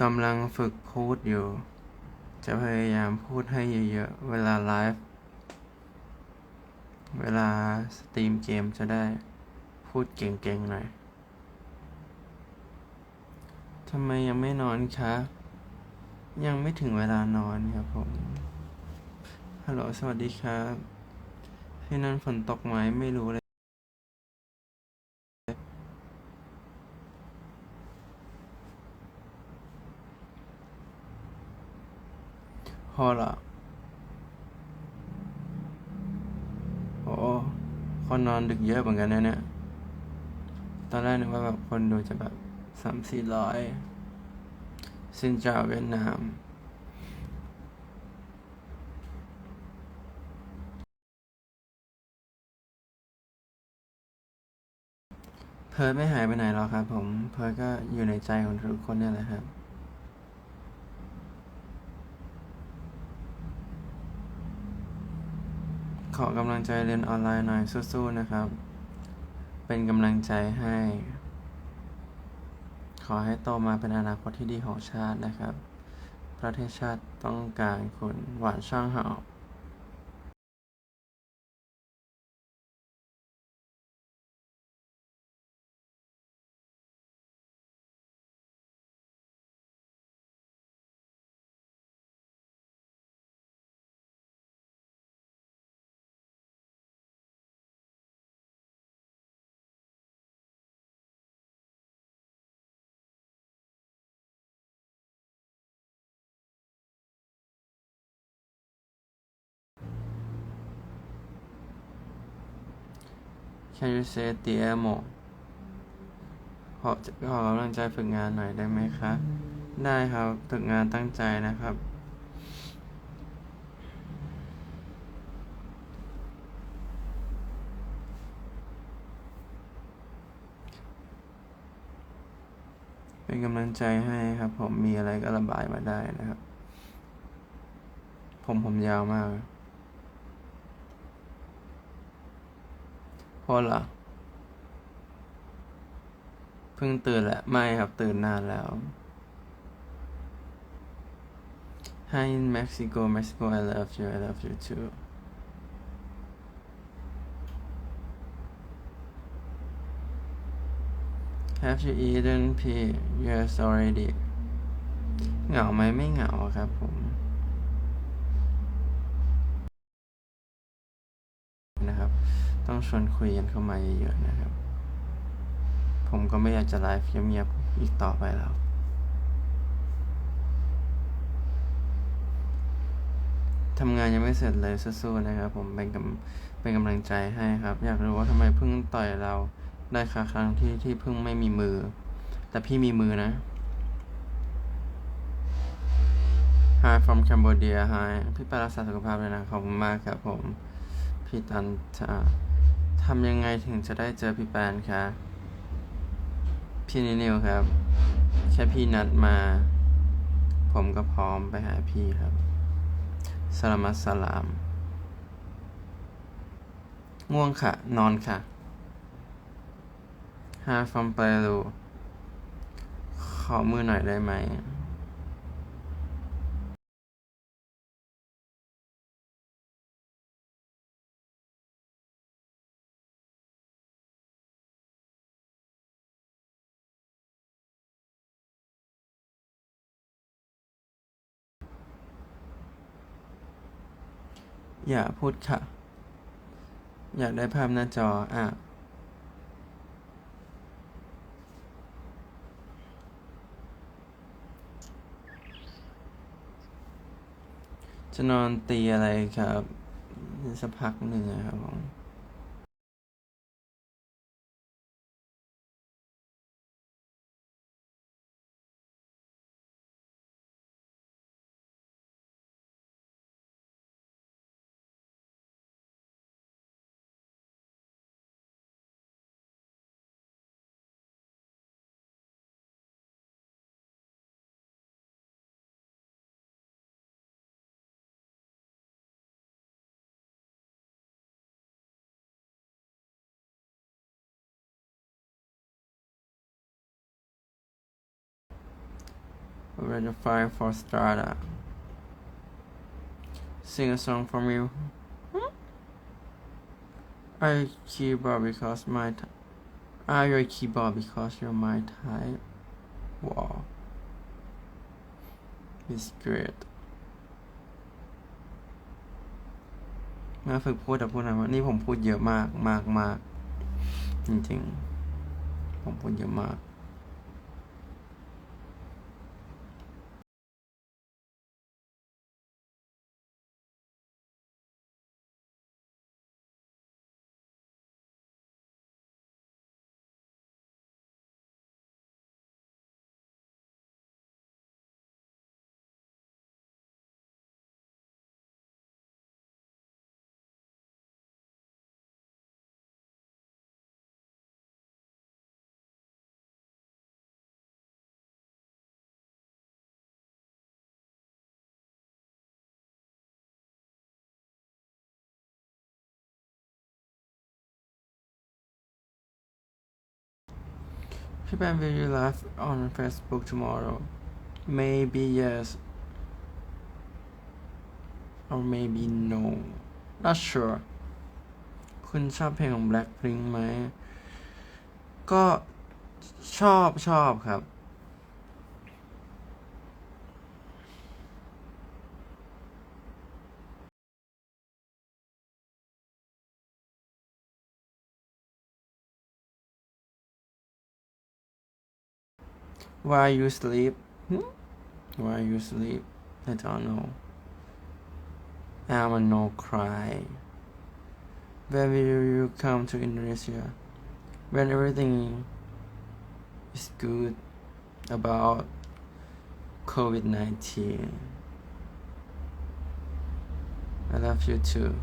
กำลังฝึกพูดอยู่ จะพยายามพูดให้เยอะๆ เวลาไลฟ์ เวลาสตรีมเกมจะได้พูดเก่งๆหน่อย ทำไมยังไม่นอนคะ ยังไม่ถึงเวลานอนครับผม ฮัลโหล สวัสดีครับ ที่นั่นฝนตกไหมไม่รู้เลย พอละโอ้คนนอนดึกเยอะเหมือนกันนะเนี่ย ตอนแรกนึกว่าแบบคนดูจะแบบสามสี่ร้อยสินเจ้าเวียดนามเพิร์ดไม่หายไปไหนหรอกครับผม เพิร์ดก็อยู่ในใจของทุกคนเนี่ยแหละครับ ขอกำลังใจเรียนออนไลน์หน่อยสู้ๆนะครับ เป็นกำลังใจให้ ขอให้โตมาเป็นอนาคตที่ดีของชาตินะครับ ประเทศชาติต้องการคุณหวานช่างเหา Can you say t i amo ขอขอกำลังใจฝึกงานหน่อยได้ไหมคะ ได้ครับฝึกงานตั้งใจนะครับ เป็นกำลังใจให้ครับ ผมมีอะไรก็ระบายมาได้นะครับ ผมผมยาวมาก พอเหรอเพิ่งตื่นแหละ ไม่ครับ ตื่นนานแล้ว Hi in Mexico Mexico I love you I love you too Have you eaten pea Yes already เหงาไหมไม่เหงาครับผม นะครับ ต้องชวนคุยกันเข้ามาเยอะๆนะครับ ผมก็ไม่อยากจะไลฟ์เงียบๆอีกต่อไปแล้วทำงานยังไม่เสร็จเลยสู้ๆนะครับ ผมเป็นกำเป็นกำลังใจให้ครับ อยากรู้ว่าทำไมเพิ่งต่อยเราได้ครั้งที่ที่เพิ่งไม่มีมือ แต่พี่มีมือนะ Hi from Cambodia Hi พี่ไปรักษาสุขภาพเลยนะ ขอบคุณมากครับผม พี่ตันจะ ทำยังไงถึงจะได้เจอพี่แปนคะพี่นินิวครับ แค่พี่นัดมา ผมก็พร้อมไปหาพี่ครับสลามัสสลาม ง่วงค่ะ นอนค่ะ Hi from Peru ขอมือหน่อยได้ไหม อย่าพูดค่ะ อยากได้ภาพหน้าจอ อะ จะนอนตีอะไรครับสักพักหนึ่งนะครับผม Ready fire for starter. Sing a song from you. Hmm? I keyboard because my t- I your keyboard because you're my type. Wow. It's great. มาฝึกพูดแต่พูดอะไรวะนี่ผมพูดเยอะมากมากมากจริงๆ ผมพูดเยอะมาก พี่แปม will you live on Facebook tomorrow maybe yes or maybe no not sure คุณชอบเพลงของ Blackpink ไหม ก็ชอบชอบครับ Why you sleep? Hmm? Why you sleep? I don't know. I'm a no cry. When will you come to Indonesia? When everything is good about COVID 19. I love you too.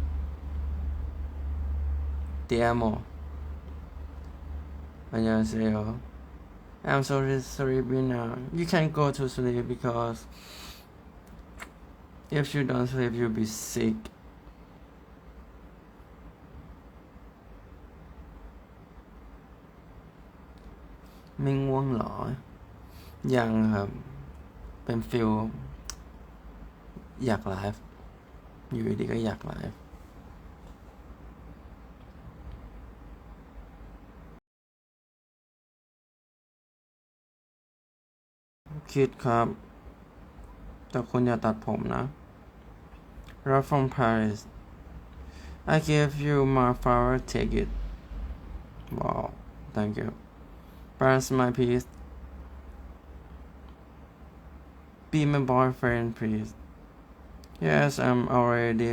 Ti amo. 안녕하세요. I'm sorry, sorry, Bina. You can't go to sleep because if you don't sleep, you'll be sick. ไม่ง่วงเหรอ ยังครับ เป็นฟิลอยากไลฟ์ อยู่ดีๆก็อยากไลฟ์ คิดครับ แต่คุณอย่าตัดผมนะ Love from Paris I gave you my flower take it Wow thank you Paris my piece Be my boyfriend please Yes I'm already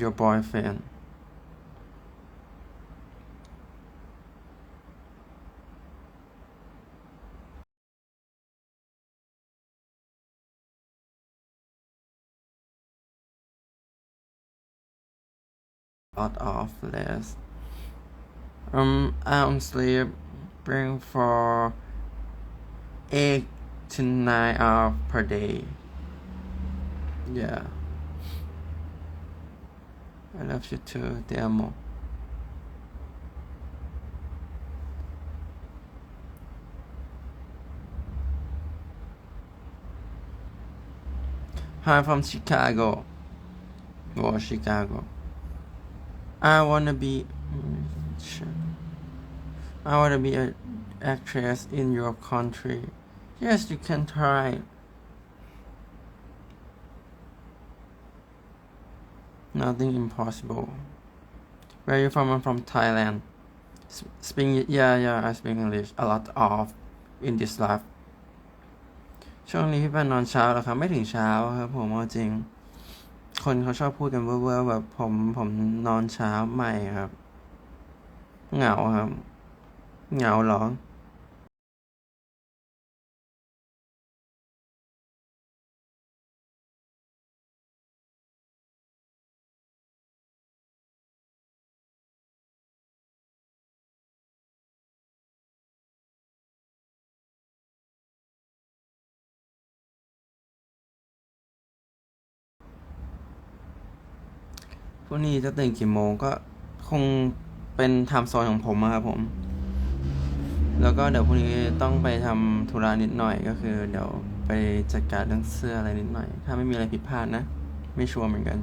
your boyfriend Out of this. Um, I'm sleeping for eight to nine hours per day. Yeah. I love you too, te amo. Hi from Chicago. Or Chicago. I wanna be. mm, Sure. I wanna be an actress in your country. Yes, you can try. Nothing impossible. Where are you from? I'm from Thailand. S- Speak. Yeah, yeah. I speak English a lot of in this life. ช่วงนี้พี่ปานนอนเช้าแล้วครับ ไม่ถึงเช้าครับผมเอาจริง คนเขาชอบพูดกันเว่อร์ๆแบบผมผมนอนเช้าใหม่ครับ เหงาครับ เหงาหรอ พรุ่งนี้จะตื่นกี่โมงก็คงเป็นไทม์โซนของผมครับผม แล้วก็เดี๋ยวพรุ่งนี้ต้องไปทำธุระนิดหน่อยก็คือ เดี๋ยวไปจัดการเรื่องเสื้ออะไรนิดหน่อย ถ้าไม่มีอะไรผิดพลาดนะ ไม่ชัวร์เหมือนกัน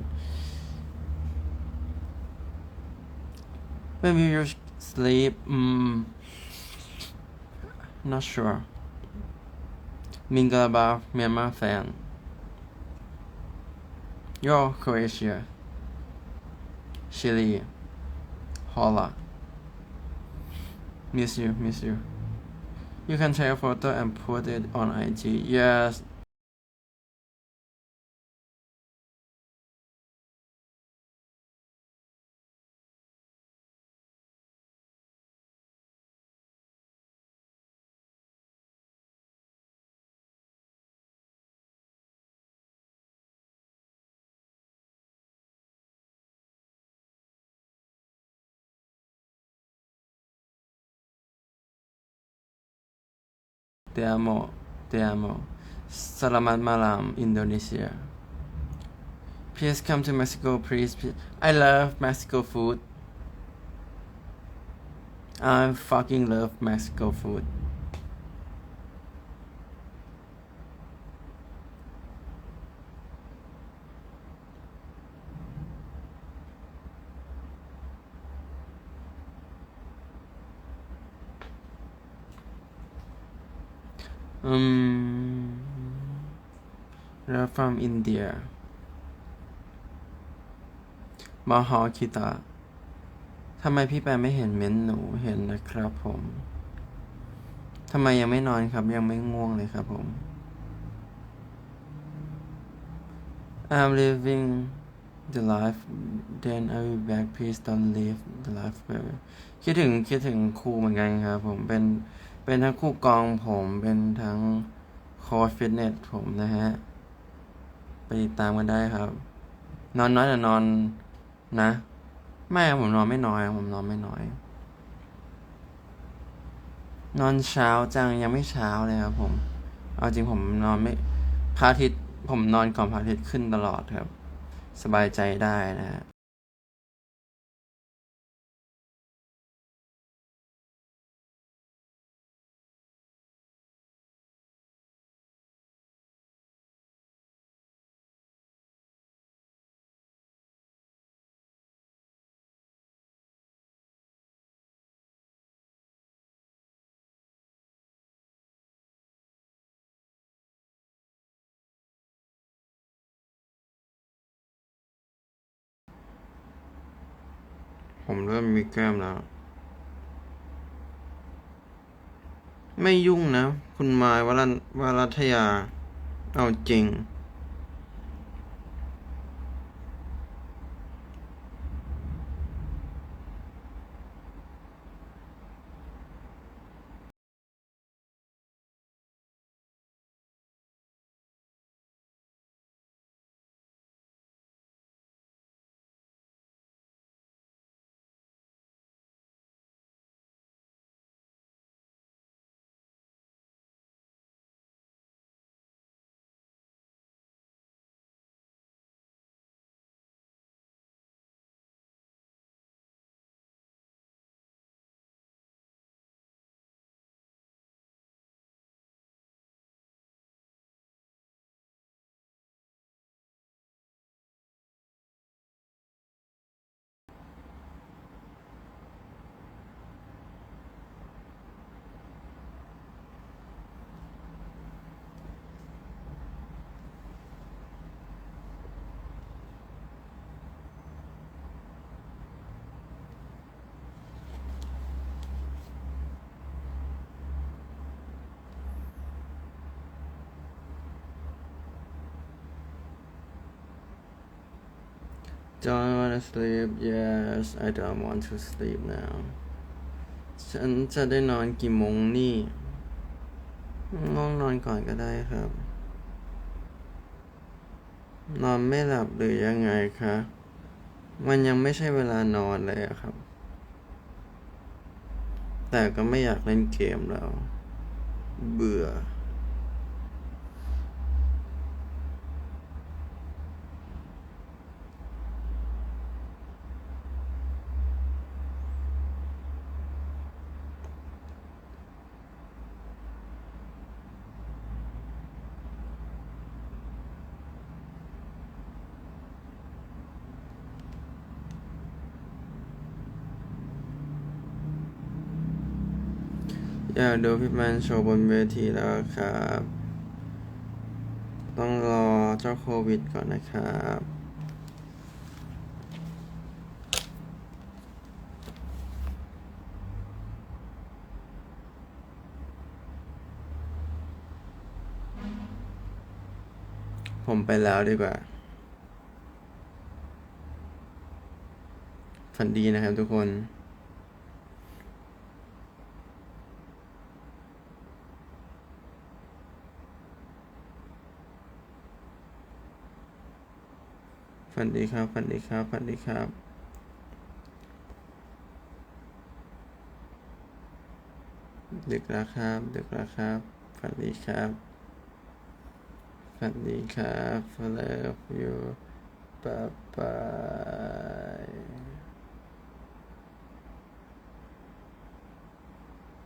When will you sleep? Mm, not sure. Mingalaba, Myanmar fan. Yo, Croatia. Chile. Hola. Miss you, miss you. You can take a photo and put it on IG. Yes. Te amo, te amo. Selamat malam, Indonesia. Please come to Mexico, please. please. I love Mexico food. I fucking love Mexico food. Um, they're from India. มาฮอคิตะทำไมพี่แปไม่เห็นเม้นต์หนูเห็นนะครับผมทำไมยังไม่นอนครับ ยังไม่ง่วงเลยครับผม I'm living the life then I will back please don't leave the life คิดถึงคิดถึงครูเหมือนกันครับผมเป็น เป็นทั้งครูกองผมเป็นทั้งโค้ชฟิตเนสผมนะฮะ ไปติดตามกันได้ครับ นอนน้อยแต่นอนนะไม่ผมนอนไม่น้อย ผมนอนไม่น้อย นอนเช้าจังยังไม่เช้าเลยครับ ผม เอาจริงผมนอนไม่พระอาทิตย์ผมนอนก่อนพระอาทิตย์ขึ้นตลอดครับ สบายใจได้นะฮะ ผมเริ่มมีแก้มแล้ว ไม่ยุ่งนะ คุณมายวรันวรัทยา เอาจริง Don't wanna sleep yes I don't want to sleep now ฉันจะได้นอนกี่โมงนี่ง่วงนอนก่อนก็ได้ครับ นอนไม่หลับหรือยังไงคะ มันยังไม่ใช่เวลานอนเลยครับ แต่ก็ไม่อยากเล่นเกมแล้ว เบื่อ อยากดูพี่แมนโชว์บนเวทีแล้วครับ ต้องรอเจ้าโควิดก่อนนะครับผมไปแล้วดีกว่า ฝันดีนะครับทุกคน ฝันดีครับฝันดีครับฝันดีครับดึกแล้วครับดึกแล้วครับฝันดีครับฝันดีครับ love you bye bye